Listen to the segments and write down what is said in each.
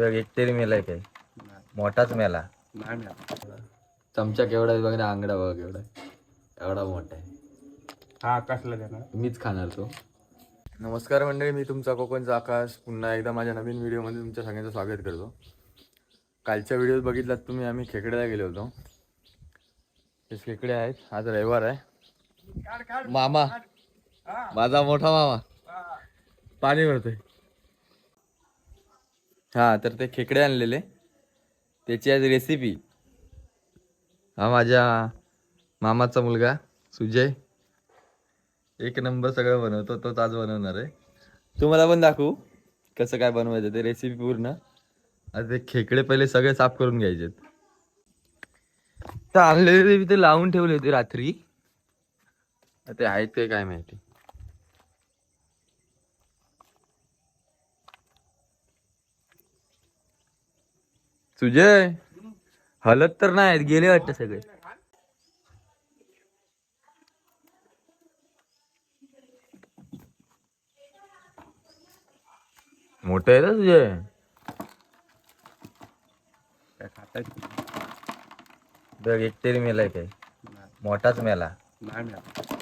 तरी मेलाय काय? मोठाच मेला. नाही मिळाला चमचा केवढा आहे बघ ना आंगडा बघ केवढा आहे. एवढा मोठा आहे. हा आकाशला देणार? मीच खाणार तो. नमस्कार मंडळी मी तुमचा कोकणचा आकाश. पुन्हा एकदा माझ्या नवीन व्हिडिओमध्ये तुमच्या सगळ्यांचं स्वागत करतो. कालच्या व्हिडिओत बघितलात तुम्ही आम्ही खेकड्याला गेलो होतो. हे खेकडे आहेत. आज रविवार आहे. मामा माझा मोठा मामा. पाणी भरतोय. हां तर ते खेकडे आणलेले. त्याची आज रेसिपी हा माझ्या मामाचा मुलगा सुजय. एक नंबर सगळं बनवतो तोच आज बनवणार आहे. तुम्हाला पण दाखवू कसं काय बनवायचं ते रेसिपी पूर्ण. आता ते खेकडे पहिले सगळे साफ करून घ्यायचे तर आणलेले ते लावून ठेवले होते रात्री. ते आहेत ते काय माहिती. सुजय हलत तर नाही गेले वाटतं सगळे. मोठं आहे ना तुझे. बघ एक तरी मेलाय काय मोठाच मेला.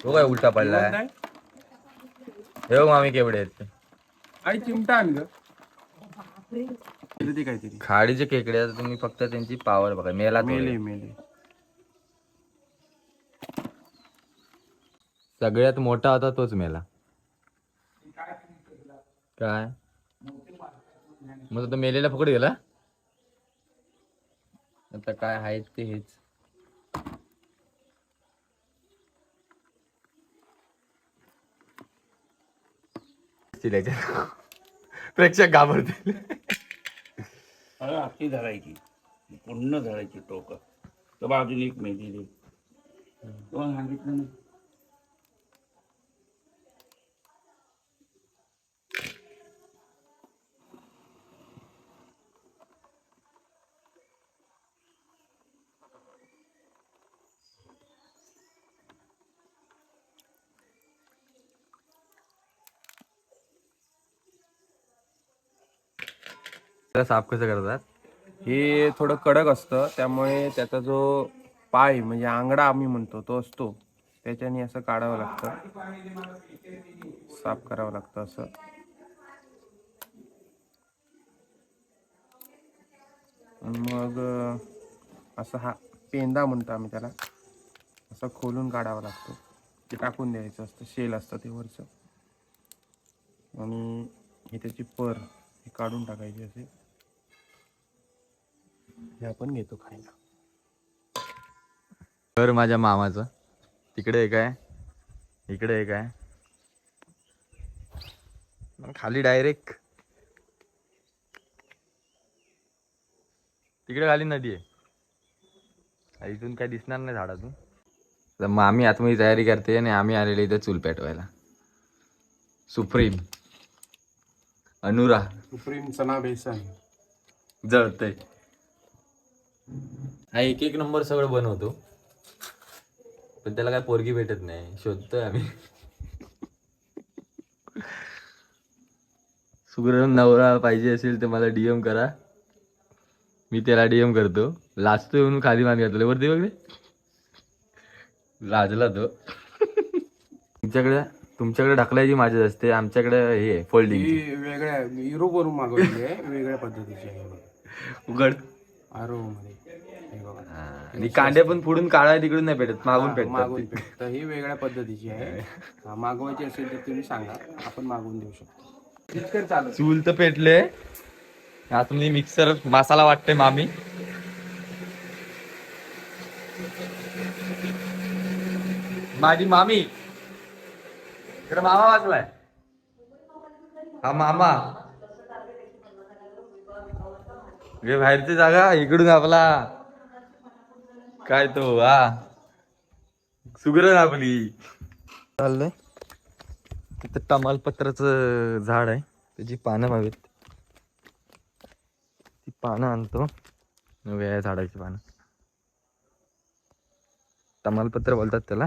तो काय उलटा पडलाय? हे बघ मामी केवढे आहेत ते. आई चिमटा आण ग. ती काहीतरी. खाडीचे खेकडे आहेत, तुम्ही फक्त त्यांची पावर बघा मेला तो. मेले मेले. सगळ्यात मोठा होता तोच मेला. काय? मग तो मेलेला फुकट गेला? आता काय आहेत ते हेच. प्रेक्षक घाबरतील. आखी धरायची. पूर्ण धरायची टोक. तर बाजूने एक मेहंदी दे. तुम्हाला सांगितलं ना त्याला साफ कसं करतात? हे थोडं कडक असतं त्यामुळे त्याचा जो पाय म्हणजे आंगडा आम्ही म्हणतो तो असतो त्याच्याने असं काढावं लागतं. साफ करावं लागतं असं. आणि मग असं हा पेंदा म्हणतो आम्ही त्याला. असं खोलून काढावा लागतो. ते टाकून द्यायचं असतं शेल असतं ते वरचं. आणि हे त्याची पर हे काढून टाकायची असे. हे आपण घेतो खायला. घर माझ्या मामाचं. तिकडे एक आहे. इकडे एक आहे. मग खाली डायरेक्ट तिकडे खाली नदी आहे. इथून काय दिसणार नाही झाडातून. तर मग आम्ही आतमध्ये तयारी करते आणि आम्ही आलेले इथे चूल पेटवायला. सुप्रीम. अनुरा. सुप्रीम चना बेसन. जळतंय. हा एक एक नंबर सगळं बनवतो. पण त्याला काय पोरगी भेटत नाही. शोधतोय आम्ही. सुग्रण नवरा पाहिजे असेल तर मला डीएम करा. मी त्याला डीएम करतो. लाजतोय म्हणून खाली मान घातलं वरती बघ रे. लाजला तो. तुमच्याकडे तुमच्याकडे ढकलायची माझ्या असते आमच्याकडे हे फोल्डिंग ही वेगळ्या युरोपवरून मागवलेली आहे. वेगळ्या पद्धतीची आहे. उघड. आरो मध्ये. हे बघा. आणि कांडे पण फोडून काढाय तिकडून नाही भेटत मागून हा, मागून भेटतं. ही वेगळ्या पद्धतीची आहे. हा, मागवायची असेल तर तुम्ही सांगा. आपण मागवून देऊ शकतो. चालू. चूल तर पेटले. आतमध्ये मिक्सर मसाला वाटते मामी. माझी मामी. इकडे मामा वाचलाय हा मामा. हे बाहेरची जागा इकडून आपला काय तो हा. सुगर आपली. चाललंय. तिथं तमालपत्राचं झाड आहे. त्याची पानं हवीत. ती पानं आणतो. नव्या झाडाची पानं. तमालपत्र बोलतात त्याला.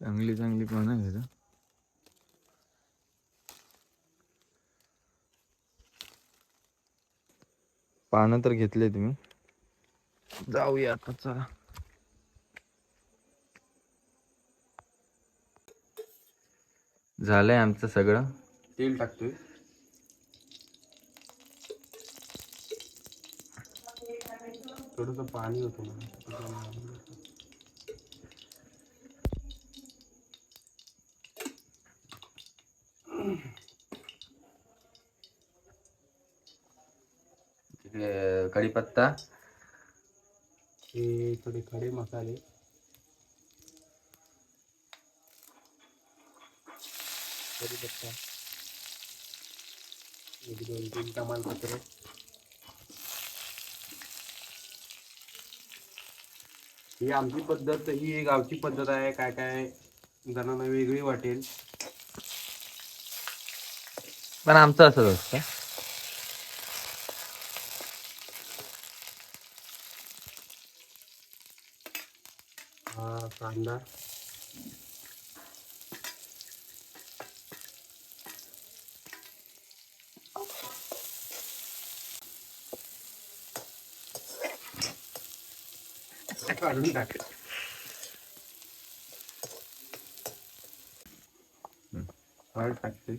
चांगली चांगली पानं घ्यायचं पानं तर घेतले तुम्ही जाऊया आता चला. झालंय आमचं सगळं. तेल टाकतोय. थोडस पाणी होतं मला. कढीपत्ता. हे थोडे खडे मसाले. कढीपत्ता. एक दोन तीन तमालपत्र. ही आमची पद्धत ही एक गावची पद्धत आहे. काय काय जणांना वेगळी वाटेल. पण आमचं असंच असतं. हा कांदा काढून टाक हळद टाकते.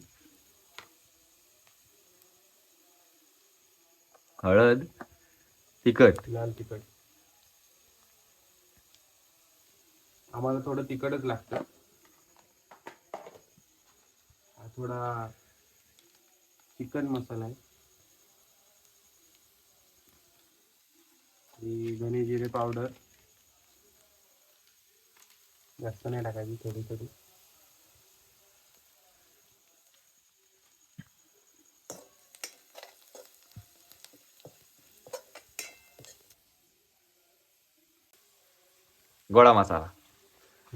हळद तिखट. लाल तिखट. आम्हाला थोडं तिखटच लागतं. हा थोडा चिकन मसाला आहे. धने जिरे पावडर. जास्त नाही टाकायची थोडी थोडी. गोळा मसाला.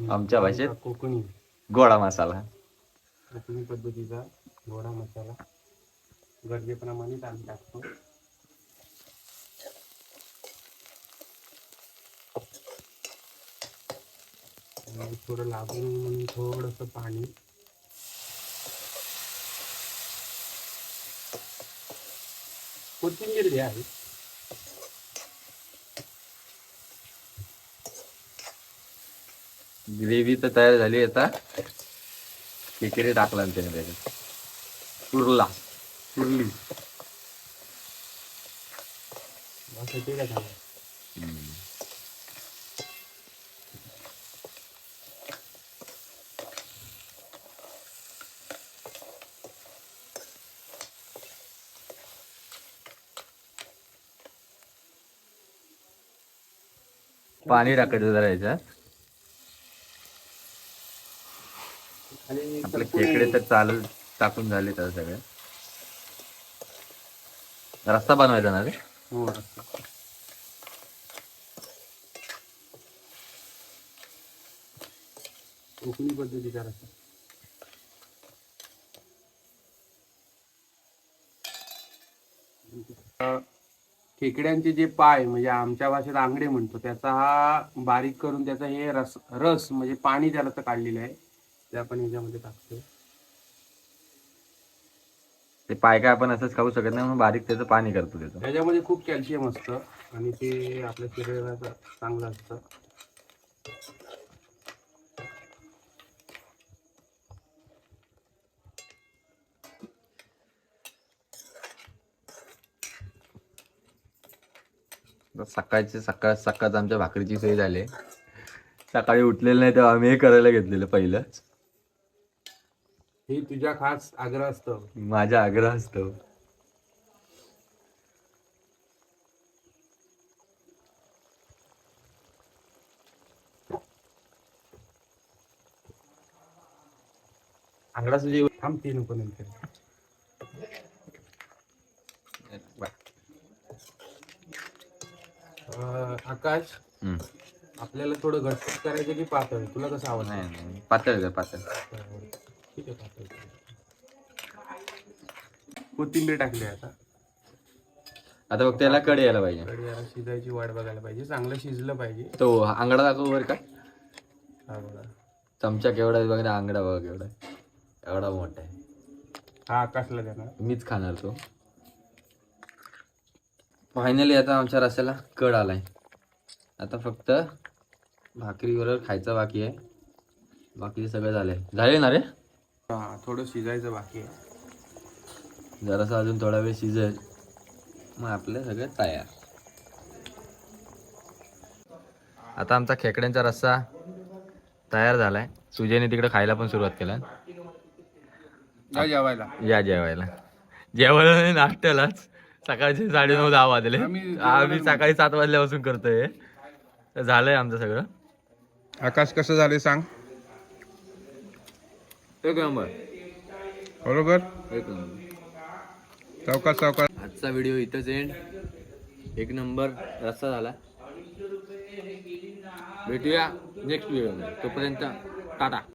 आमच्या भाषेत कोकणी. गोडा मसाला. कोकणी पद्धतीचा गोडा मसाला. गरजेप्रमाणे आम्ही टाकतो. थोडं लागून म्हणून थोडंसं पाणी. कोथिंबीर द्या आहे ग्रेव्ही तर तयार झाली आता. खेकडे टाकला त्याने त्याच्यात. सांगा पाणी टाकायचं जरा याच्यात आणि आपले खेकडे तर चालू टाकून झाले तर सगळे. रस्ता बनवायचा ना रे? हो. कोकणी पद्धतीचा रस्सा अ, खेकड्यांचे जे पाय म्हणजे आमच्या भाषेत आंगडे म्हणतो त्याचा हा बारीक करून त्याचा हे रस रस म्हणजे पाणी त्याला तर काढलेलं आहे. ते आपण ह्याच्यामध्ये टाकतो. ते पाय काय आपण असंच खाऊ शकत नाही म्हणून बारीक त्याचं पाणी करतो त्याचं. त्याच्यामध्ये खूप कॅल्शियम असतं आणि ते आपल्या शरीराला चांगलं असतं. सकाळचे सकाळ सकाळच आमच्या भाकरीची सोय झाली. सकाळी उठलेलं नाही तेव्हा आम्ही हे करायला घेतलेलं पहिलंच. हे तुझ्या खास आग्रह असतं माझा आग्रह असतो आंगडा सुजी थांब ती नको नंतर अं, आकाश हम्म. आपल्याला थोडं घटपट करायचं की पातळ? तुला कसं आवडतं? नाही पातळ कर पातळ. कोथिंबीर टाकली आता. आता बघ त्याला कडे यायला पाहिजे. कढी शिजायची वाट बघायला पाहिजे. चांगलं शिजलं पाहिजे. तो आंगडा दाखव बर का? हा बघा. चमचा केवढा आहे बघ ना आंगडा बघा केवढा आहे. एवढा मोठा आहे. हा आकाशला देणार? मीच खाणार तो. फायनली आता आमच्या रस्त्याला कड आलाय. आता फक्त भाकरीवर खायचं बाकी आहे. बाकी सगळं झालंय. झाले ना रे? हा थोडं शिजायचं बाकी आहे. जरासं अजून थोडा वेळ शिजेल मग आपलं सगळं तयार. आता आमचा खेकड्यांचा रस्सा तयार झालाय. सुजयने तिकडे खायला पण सुरुवात केला. जेवायला. या जेवायला. जेवायला नाही नाश्त्यालाच. सकाळचे साडेनऊ दहा वाजले. आम्ही सकाळी सात वाजल्यापासून करतोय. झालंय आमचं सगळं. आकाश कसं झाले सांग. एक नंबर. बरोबर? एक नंबर. चौकात चौकात. आजचा व्हिडिओ इथंच एंड एक नंबर रस्ता झाला. भेटूया नेक्स्ट व्हिडिओ तोपर्यंत टाटा.